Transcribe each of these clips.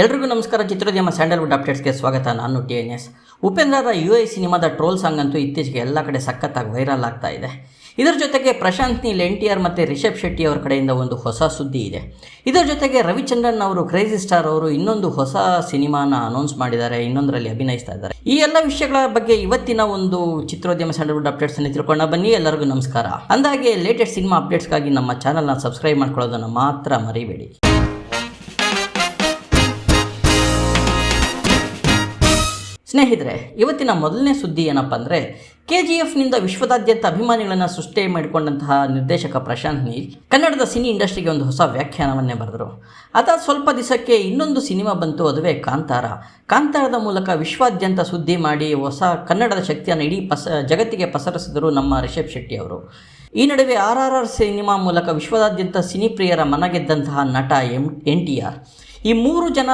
ಎಲ್ರಿಗೂ ನಮಸ್ಕಾರ. ಚಿತ್ರೋದ್ಯಮ ಸ್ಯಾಂಡಲ್ವುಡ್ ಅಪ್ಡೇಟ್ಸ್ಗೆ ಸ್ವಾಗತ. ನಾನು ಟಿ ಎನ್ ಎಸ್. ಉಪೇಂದ್ರರ ಯು ಐ ಸಿನಿಮಾದ ಟ್ರೋಲ್ ಸಾಂಗ್ ಅಂತೂ ಇತ್ತೀಚೆಗೆ ಎಲ್ಲ ಕಡೆ ಸಖತ್ತಾಗಿ ವೈರಲ್ ಆಗ್ತಾ ಇದೆ. ಇದರ ಜೊತೆಗೆ Prashanth Neel N T R ಮತ್ತು ರಿಷಬ್ ಶೆಟ್ಟಿ ಅವರ ಕಡೆಯಿಂದ ಒಂದು ಹೊಸ ಸುದ್ದಿ ಇದೆ. ಇದರ ಜೊತೆಗೆ ರವಿಚಂದ್ರನ್ ಅವರು, ಕ್ರೇಜಿ ಸ್ಟಾರ್ ಅವರು ಇನ್ನೊಂದು ಹೊಸ ಸಿನಿಮಾನ ಅನೌನ್ಸ್ ಮಾಡಿದ್ದಾರೆ, ಇನ್ನೊಂದರಲ್ಲಿ ಅಭಿನಯಿಸ್ತಾ ಇದ್ದಾರೆ. ಈ ಎಲ್ಲ ವಿಷಯಗಳ ಬಗ್ಗೆ ಇವತ್ತಿನ ಒಂದು ಚಿತ್ರೋದ್ಯಮ ಸ್ಯಾಂಡಲ್ವುಡ್ ಅಪ್ಡೇಟ್ಸ್ ಅನ್ನು ತಿಳ್ಕೊಂಡ ಬನ್ನಿ. ಎಲ್ಲರಿಗೂ ನಮಸ್ಕಾರ. ಅಂದಾಗೆ ಲೇಟೆಸ್ಟ್ ಸಿನಿಮಾ ಅಪ್ಡೇಟ್ಸ್ಗಾಗಿ ನಮ್ಮ ಚಾನಲ್ನ ಸಬ್ಸ್ಕ್ರೈಬ್ ಮಾಡ್ಕೊಳ್ಳೋದನ್ನು ಮಾತ್ರ ಮರಿಬೇಡಿ. ಸ್ನೇಹಿತರೆ, ಇವತ್ತಿನ ಮೊದಲನೇ ಸುದ್ದಿ ಏನಪ್ಪ ಅಂದರೆ ಕೆ ಜಿ ಎಫ್ನಿಂದ ವಿಶ್ವದಾದ್ಯಂತ ಅಭಿಮಾನಿಗಳನ್ನು ಸೃಷ್ಟಿ ಮಾಡಿಕೊಂಡಂತಹ ನಿರ್ದೇಶಕ ಪ್ರಶಾಂತ್ ನೀಲ್ ಕನ್ನಡದ ಸಿನಿ ಇಂಡಸ್ಟ್ರಿಗೆ ಒಂದು ಹೊಸ ವ್ಯಾಖ್ಯಾನವನ್ನೇ ಬರೆದರು. ಅದಾದ ಸ್ವಲ್ಪ ದಿವಸಕ್ಕೆ ಇನ್ನೊಂದು ಸಿನಿಮಾ ಬಂತು, ಅದುವೇ ಕಾಂತಾರ. ಕಾಂತಾರದ ಮೂಲಕ ವಿಶ್ವಾದ್ಯಂತ ಸುದ್ದಿ ಮಾಡಿ ಹೊಸ ಕನ್ನಡದ ಶಕ್ತಿಯನ್ನು ಇಡೀ ಪಸ, ಜಗತ್ತಿಗೆ ಪಸರಿಸಿದರು ನಮ್ಮ ರಿಷಬ್ ಶೆಟ್ಟಿ ಅವರು. ಈ ನಡುವೆ ಆರ್ ಆರ್ ಆರ್ ಸಿನಿಮಾ ಮೂಲಕ ವಿಶ್ವದಾದ್ಯಂತ ಸಿನಿಪ್ರಿಯರ ಮನಗೆದ್ದಂತಹ ನಟ ಎಂ, ಎನ್ ಟಿ ಆರ್. ಈ ಮೂರು ಜನ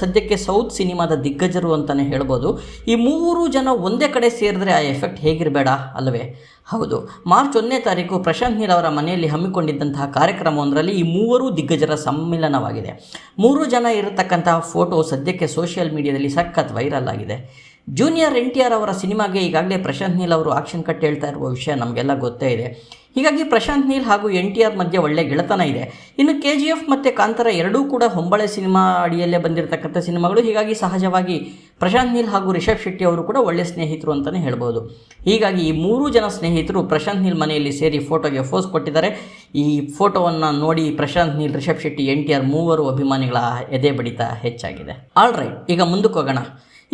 ಸದ್ಯಕ್ಕೆ ಸೌತ್ ಸಿನಿಮಾದ ದಿಗ್ಗಜರು ಅಂತಲೇ ಹೇಳ್ಬೋದು. ಈ ಮೂರು ಜನ ಒಂದೇ ಕಡೆ ಸೇರಿದ್ರೆ ಆ ಎಫೆಕ್ಟ್ ಹೇಗಿರಬೇಡ ಅಲ್ಲವೇ ಹೌದು. ಮಾರ್ಚ್ ಒಂದನೇ ತಾರೀಕು ಪ್ರಶಾಂತ್ ನೀಲ್ ಅವರ ಮನೆಯಲ್ಲಿ ಹಮ್ಮಿಕೊಂಡಿದ್ದಂತಹ ಕಾರ್ಯಕ್ರಮವೊಂದರಲ್ಲಿ ಈ ಮೂವರು ದಿಗ್ಗಜರ ಸಮ್ಮಿಲನವಾಗಿದೆ. ಮೂರು ಜನ ಇರತಕ್ಕಂತಹ ಫೋಟೋ ಸದ್ಯಕ್ಕೆ ಸೋಷಿಯಲ್ ಮೀಡಿಯಾದಲ್ಲಿ ಸಖತ್ ವೈರಲ್ ಆಗಿದೆ. ಜೂನಿಯರ್ ಎನ್ ಟಿ ಆರ್ ಅವರ ಸಿನಿಮಾಗೆ ಈಗಾಗಲೇ ಪ್ರಶಾಂತ್ ನೀಲ್ ಅವರು ಆಕ್ಷನ್ ಕಟ್ ಹೇಳ್ತಾ ಇರುವ ವಿಷಯ ನಮಗೆಲ್ಲ ಗೊತ್ತೇ ಇದೆ. ಹೀಗಾಗಿ ಪ್ರಶಾಂತ್ ನೀಲ್ ಹಾಗೂ ಎನ್ ಟಿ ಆರ್ ಮಧ್ಯೆ ಒಳ್ಳೆ ಗೆಳೆತನ ಇದೆ. ಇನ್ನು ಕೆ ಜಿ ಎಫ್ ಮತ್ತು ಕಾಂತಾರ ಎರಡೂ ಕೂಡ ಹೊಂಬಳೆ ಸಿನಿಮಾ ಅಡಿಯಲ್ಲೇ ಬಂದಿರತಕ್ಕಂಥ ಸಿನಿಮಾಗಳು. ಹೀಗಾಗಿ ಸಹಜವಾಗಿ ಪ್ರಶಾಂತ್ ನೀಲ್ ಹಾಗೂ ರಿಷಬ್ ಶೆಟ್ಟಿ ಅವರು ಕೂಡ ಒಳ್ಳೆ ಸ್ನೇಹಿತರು ಅಂತಲೇ ಹೇಳ್ಬೋದು. ಹೀಗಾಗಿ ಈ ಮೂರು ಜನ ಸ್ನೇಹಿತರು ಪ್ರಶಾಂತ್ ನೀಲ್ ಮನೆಯಲ್ಲಿ ಸೇರಿ ಫೋಟೋಗೆ ಫೋಸ್ ಕೊಟ್ಟಿದ್ದಾರೆ. ಈ ಫೋಟೋವನ್ನು ನೋಡಿ Prashanth Neel, Rishab Shetty N T R ಮೂವರು ಅಭಿಮಾನಿಗಳ ಎದೆ ಬಡಿತ ಹೆಚ್ಚಾಗಿದೆ. ಆಲ್ ರೈಟ್, ಈಗ ಮುಂದಕ್ಕೆ ಹೋಗೋಣ.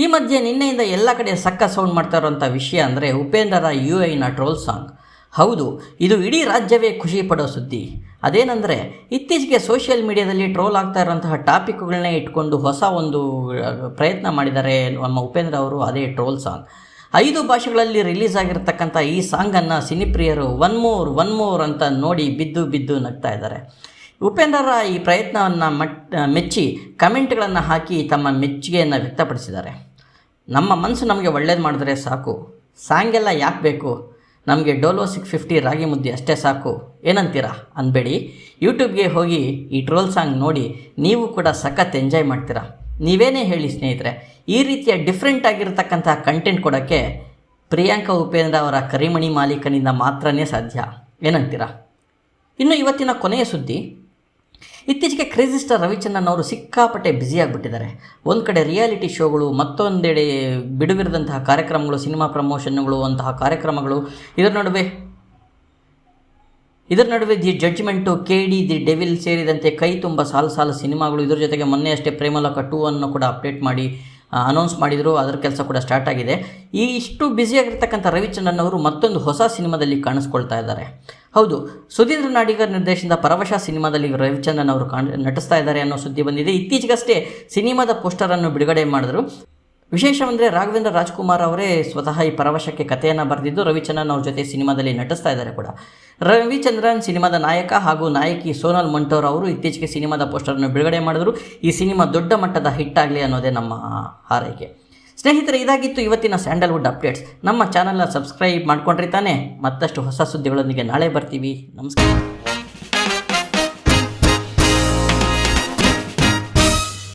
ಈ ಮಧ್ಯೆ ನಿನ್ನೆಯಿಂದ ಎಲ್ಲ ಕಡೆ ಸಕ್ಕ ಸೌಂಡ್ ಮಾಡ್ತಾ ಇರುವಂಥ ವಿಷಯ ಅಂದರೆ ಉಪೇಂದ್ರರ ಯು ಐನ ಟ್ರೋಲ್ ಸಾಂಗ್. ಹೌದು, ಇದು ಇಡೀ ರಾಜ್ಯವೇ ಖುಷಿ ಪಡೋ ಸುದ್ದಿ. ಅದೇನೆಂದರೆ, ಇತ್ತೀಚೆಗೆ ಸೋಷಿಯಲ್ ಮೀಡಿಯಾದಲ್ಲಿ ಟ್ರೋಲ್ ಆಗ್ತಾ ಇರೋಂತಹ ಟಾಪಿಕ್ಗಳನ್ನೇ ಇಟ್ಕೊಂಡು ಹೊಸ ಒಂದು ಪ್ರಯತ್ನ ಮಾಡಿದ್ದಾರೆ ನಮ್ಮ ಉಪೇಂದ್ರ ಅವರು, ಅದೇ ಟ್ರೋಲ್ ಸಾಂಗ್ ಐದು ಭಾಷೆಗಳಲ್ಲಿ ರಿಲೀಸ್ ಆಗಿರತಕ್ಕಂಥ ಈ ಸಾಂಗನ್ನು ಸಿನಿಪ್ರಿಯರು ಒನ್ ಮೋರ್ ಒನ್ ಮೋರ್ ಅಂತ ನೋಡಿ ಬಿದ್ದು ಬಿದ್ದು ನಗ್ತಾ ಇದ್ದಾರೆ. ಉಪೇಂದ್ರರ ಈ ಪ್ರಯತ್ನವನ್ನು ಮೆಚ್ಚಿ ಕಮೆಂಟ್ಗಳನ್ನು ಹಾಕಿ ತಮ್ಮ ಮೆಚ್ಚುಗೆಯನ್ನು ವ್ಯಕ್ತಪಡಿಸಿದ್ದಾರೆ. ನಮ್ಮ ಮನಸ್ಸು ನಮಗೆ ಒಳ್ಳೇದು ಮಾಡಿದ್ರೆ ಸಾಕು. ಸಾಂಗೆಲ್ಲ ಯಾಕೆ ಬೇಕು? ನಮಗೆ ಡೋಲೋ ಸಿಕ್ಸ್ ಫಿಫ್ಟಿ ರಾಗಿ ಮುದ್ದೆ ಅಷ್ಟೇ ಸಾಕು. ಏನಂತೀರಾ? ಅನ್ಬೇಡಿ. ಯೂಟ್ಯೂಬ್ಗೆ ಹೋಗಿ ಈ ಟ್ರೋಲ್ ಸಾಂಗ್ ನೋಡಿ ನೀವು ಕೂಡ ಸಖತ್ ಎಂಜಾಯ್ ಮಾಡ್ತೀರಾ. ನೀವೇನೇ ಹೇಳಿ ಸ್ನೇಹಿತರೆ, ಈ ರೀತಿಯ ಡಿಫ್ರೆಂಟ್ ಆಗಿರತಕ್ಕಂಥ ಕಂಟೆಂಟ್ ಕೊಡೋಕ್ಕೆ ಪ್ರಿಯಾಂಕಾ ಉಪೇಂದ್ರ ಅವರ ಕರಿಮಣಿ ಮಾಲೀಕನಿಂದ ಮಾತ್ರನೇ ಸಾಧ್ಯ. ಏನಂತೀರಾ? ಇನ್ನು ಇವತ್ತಿನ ಕೊನೆಯ ಸುದ್ದಿ ಇತ್ತೀಚೆಗೆ ಕ್ರೇಜಿ ಸ್ಟಾರ್ ರವಿಚಂದ್ರನ್ ಅವರು ಸಿಕ್ಕಾಪಟ್ಟೆ ಬ್ಯುಸಿಯಾಗಿಬಿಟ್ಟಿದ್ದಾರೆ ಒಂದು ಕಡೆ ರಿಯಾಲಿಟಿ ಶೋಗಳು, ಮತ್ತೊಂದೆಡೆ ಬಿಡುವಿರದಂತಹ ಕಾರ್ಯಕ್ರಮಗಳು, ಸಿನಿಮಾ ಪ್ರಮೋಷನ್ಗಳು, ಅಂತಹ ಕಾರ್ಯಕ್ರಮಗಳು. ಇದರ ನಡುವೆ ಇದರ ನಡುವೆ the judgement, K D, the devil ಸೇರಿದಂತೆ ಕೈ ತುಂಬ ಸಾಲು ಸಾಲು ಸಿನಿಮಾಗಳು. ಇದರ ಜೊತೆಗೆ ಮೊನ್ನೆಯಷ್ಟೇ ಪ್ರೇಮಲೋಕ ಟೂ ಅನ್ನು ಕೂಡ ಅಪ್ಡೇಟ್ ಮಾಡಿ ಅನೌನ್ಸ್ ಮಾಡಿದರು, ಅದರ ಕೆಲಸ ಕೂಡ ಸ್ಟಾರ್ಟ್ ಆಗಿದೆ. ಈ ಇಷ್ಟು ಬ್ಯುಸಿಯಾಗಿರ್ತಕ್ಕಂಥ ರವಿಚಂದ್ರನ್ ಅವರು ಮತ್ತೊಂದು ಹೊಸ ಸಿನಿಮಾದಲ್ಲಿ ಕಾಣಿಸ್ಕೊಳ್ತಾ ಇದ್ದಾರೆ. ಹೌದು, ಸುಧೀಂದ್ರ ನಾಡಿಗರ್ ನಿರ್ದೇಶನದ ಪರವಶ ಸಿನಿಮಾದಲ್ಲಿ ರವಿಚಂದ್ರನ್ ಅವರು ಕಾಣ್, ನಟಿಸ್ತಾ ಇದ್ದಾರೆ ಅನ್ನೋ ಸುದ್ದಿ ಬಂದಿದೆ. ಇತ್ತೀಚೆಗಷ್ಟೇ ಸಿನಿಮಾದ ಪೋಸ್ಟರನ್ನು ಬಿಡುಗಡೆ ಮಾಡಿದ್ರು. ವಿಶೇಷವೆಂದರೆ ರಾಘವೇಂದ್ರ ರಾಜ್ಕುಮಾರ್ ಅವರೇ ಸ್ವತಃ ಈ ಪರವಶಕ್ಕೆ ಕಥೆಯನ್ನು ಬರೆದಿದ್ದು ರವಿಚಂದ್ರನ್ ಅವ್ರ ಜೊತೆ ಸಿನಿಮಾದಲ್ಲಿ ನಟಿಸ್ತಾ ಇದ್ದಾರೆ ಕೂಡ. ರವಿಚಂದ್ರನ್ ಸಿನಿಮಾದ ನಾಯಕ ಹಾಗೂ ನಾಯಕಿ ಸೋನಲ್ ಮಂಟೋರ್ ಅವರು ಇತ್ತೀಚೆಗೆ ಸಿನಿಮಾದ ಪೋಸ್ಟರನ್ನು ಬಿಡುಗಡೆ ಮಾಡಿದರು. ಈ ಸಿನಿಮಾ ದೊಡ್ಡ ಮಟ್ಟದ ಹಿಟ್ ಆಗಲಿ ಅನ್ನೋದೇ ನಮ್ಮ ಹಾರೈಕೆ. ಸ್ನೇಹಿತರೆ, ಇದಾಗಿತ್ತು ಇವತ್ತಿನ ಸ್ಯಾಂಡಲ್ವುಡ್ ಅಪ್ಡೇಟ್ಸ್. ನಮ್ಮ ಚಾನಲ್ನ ಸಬ್ಸ್ಕ್ರೈಬ್ ಮಾಡ್ಕೊಂಡ್ರಿ ತಾನೇ. ಮತ್ತಷ್ಟು ಹೊಸ ಸುದ್ದಿಗಳೊಂದಿಗೆ ನಾಳೆ ಬರ್ತೀವಿ. ನಮಸ್ಕಾರ.